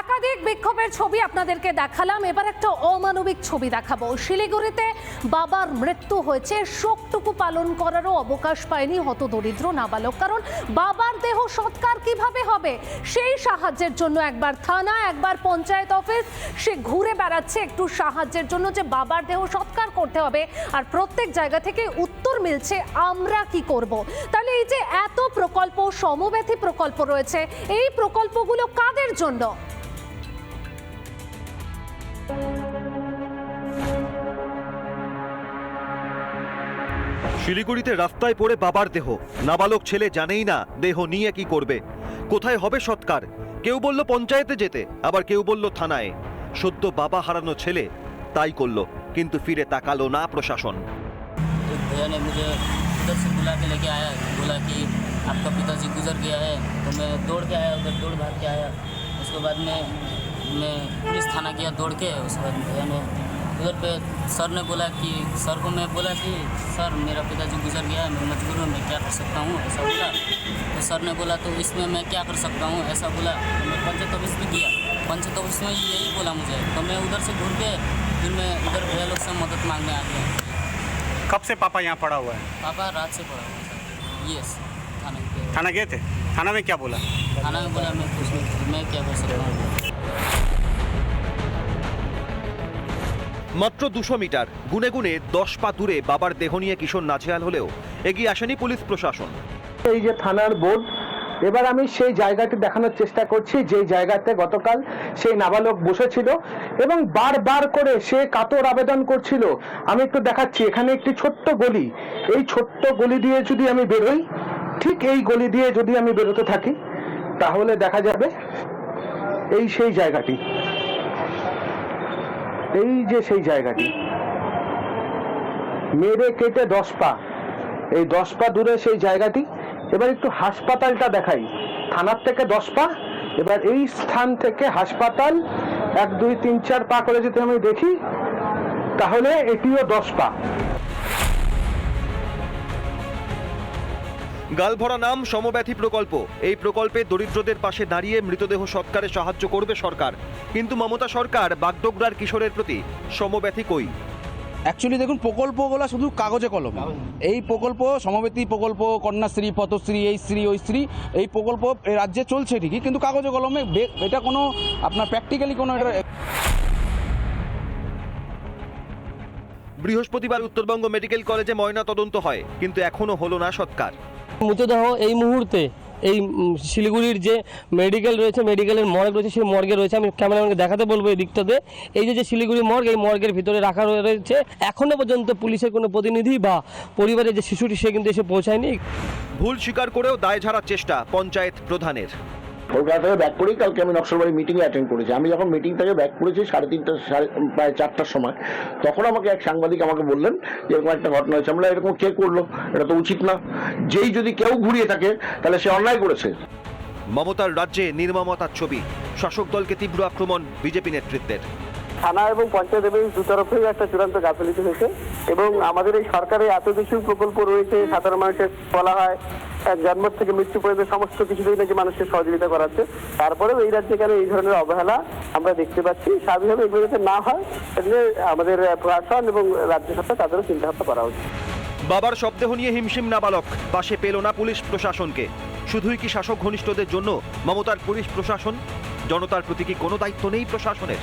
একাধিক বিক্ষোভের ছবি আপনাদেরকে দেখালাম। এবার একটা অমানবিক ছবি দেখাবো। শিলিগুড়িতে বাবার মৃত্যু হয়েছে। শোকটুকু পালন করারও অবকাশ পায়নি হতদরিদ্র নাবালক। কারণ বাবার দেহ সৎকার কীভাবে হবে? সেই সাহায্যের জন্য একবার থানা, একবার পঞ্চায়েত অফিস, সে ঘুরে বেড়াচ্ছে একটু সাহায্যের জন্য যে বাবার দেহ সৎকার করতে হবে। আর প্রত্যেক জায়গা থেকে উত্তর মিলছে, আমরা কি করব? তাহলে এই যে এত প্রকল্প, সমব্যথী প্রকল্প রয়েছে, এই প্রকল্পগুলো কাদের জন্য? শিলিগুড়িতে রাস্তায় পড়ে বাবার দেহ নাবালক ছেলে জানেই না দেহ নিয়ে কি করবে কোথায় হবে সৎকার কেউ বলল পঞ্চায়েতে যেতে আবার কেউ বলল থানায় সদ্য বাবা হারানো ছেলে তাই করলো কিন্তু ফিরে তাকালো না প্রশাসন तो भैया ने मुझे उधर से बुला के लेके आया बोला कि आपका पिताजी गुजर गया है तो मैं दौड़ के आया उधर दौड़ भाग के आया उसके बाद में मैं पुलिस थाना गया दौड़ के उसके बाद भैया ने उधर पे सर ने बोला कि सर को मैं बोला कि सर मेरा पिताजी गुजर गया है मैं मजबूर हूँ मैं क्या कर सकता हूँ? ऐसा बोला। तो सर ने बोला तो इसमें मैं क्या कर सकता हूँ? ऐसा बोला। तो मैं पंचायत ऑफ़िस भी गया पंचायत ऑफ़िस में यही बोला मुझे। तो मैं उधर से घूर के फिर मैं उधर भैया लोग से मदद मांगने आ गया कब से पापा यहाँ पड़ा हुआ है? पापा रात से पड़ा हुआ था। यस थाने थाना गए थे? थाना में क्या बोला? थाना में बोला मैं कुछ मैं क्या कर सकता हूँ? মাত্র দুশো মিটার, গুনে গুনে দশ পা দূরে বাবার দেহ নিয়ে কিশোর নাজেহাল হলেও এগিয়ে আসেনি পুলিশ প্রশাসন। এই যে থানার বোর্ড, এবার আমি সেই জায়গাটি দেখানোর চেষ্টা করছি, যে জায়গাতে গতকাল সেই নাবালক বসেছিল এবং বারবার করে সে কাতর আবেদন করছিল। আমি একটু দেখাচ্ছি, এখানে একটি ছোট্ট গলি। এই ছোট্ট গলি দিয়ে যদি আমি বেরোই, ঠিক এই গলি দিয়ে যদি আমি বেরোতে থাকি, তাহলে দেখা যাবে এই সেই জায়গাটি। এই যে সেই জায়গাটি, মেরে কেটে দশ পা, এই দশ পা দূরে সেই জায়গাটি, এবার একটু হাসপাতালটা দেখাই। থানার থেকে দশ পা, এবার এই স্থান থেকে হাসপাতাল, এক, দুই, তিন, চার পা করে যদি আমি দেখি, তাহলে এটিও দশ পা। গালভরা নাম সমব্যথী প্রকল্প। এই প্রকল্পে দরিদ্রদের পাশে দাঁড়িয়ে মৃতদেহ সৎকারে সাহায্য করবে সরকার। কিন্তু মমতা সরকার বাগডোগরার কিশোরের প্রতি সমব্যথী কই? অ্যাকচুয়ালি দেখুন প্রকল্পগুলো শুধু কাগজে কলম। এই প্রকল্প সমবেতী প্রকল্প কন্যাশ্রী পথশ্রী এই শ্রী ওই শ্রী এই প্রকল্প রাজ্যে চলছে ঠিকই কিন্তু কাগজে কলমে এটা কোনো আপনার প্র্যাকটিক্যালি কোনো এটা বৃহস্পতিবার উত্তরবঙ্গ মেডিকেল কলেজে ময়না তদন্ত হয় কিন্তু এখনও হলো না সৎকার। মৃতদেহ এই মুহূর্তে এই শিলিগুড়ির যে মেডিকেল রয়েছে মেডিকেলের মর্গ রয়েছে, সেই মর্গে রয়েছে। আমি ক্যামেরাম্যানকে দেখাতে বলব এই দিকটাতে এই যে যে শিলিগুড়ি মর্গ এই মর্গের ভিতরে রাখা রয়েছে। এখনও পর্যন্ত পুলিশের কোনো প্রতিনিধি বা পরিবারের যে শিশুটি, সে কিন্তু এসে পৌঁছায়নি। ভুল স্বীকার করেও দায় ঝাড়ার চেষ্টা পঞ্চায়েত প্রধানের। কলকাতা থেকে ব্যাক করেই কালকে আমি নকশালবাড়ি মিটিংয়ে অ্যাটেন্ড করেছি। আমি যখন মিটিং থেকে ব্যাক করেছি সাড়ে তিনটা, সাড়ে প্রায় চারটার সময়, তখন আমাকে এক সাংবাদিক আমাকে বললেন যে এরকম একটা ঘটনা হয়েছে। আমরা এরকম কে করল? এটা তো উচিত না। যেই যদি কেউ ঘুরিয়ে থাকে, তাহলে সে অন্যায় করেছে। মমতার রাজ্যে নির্মমতার ছবি। শাসক দলকে তীব্র আক্রমণ বিজেপি নেতৃত্বের। থানা এবং পঞ্চায়েত এবং দু তরফেই একটা চূড়ান্ত গাফিলতি হয়েছে এবং আমাদের এই সরকারে এত কিছু প্রকল্প রয়েছে, সাধারণ মানুষের বলা হয় জন্ম থেকে মৃত্যু পর্যন্ত সমস্ত কিছুতেই নাকি মানুষকে সহযোগিতা করাচ্ছে তারপরেও এই রাজ্যে কেন এই ধরনের অবহেলা আমরা দেখতে পাচ্ছি। স্বাভাবিকভাবে এগুলো যাতে না হয় সেজন্য আমাদের প্রশাসন এবং রাজ্য সরকার তাদেরও চিন্তা ভাবনা করা উচিত। বাবার শবদেহ নিয়ে হিমশিম নাবালক, পাশে পেল না পুলিশ প্রশাসনকে। শুধুই কি শাসক ঘনিষ্ঠদের জন্য মমতার পুলিশ প্রশাসন? জনতার প্রতি কি কোনো দায়িত্ব নেই প্রশাসনের?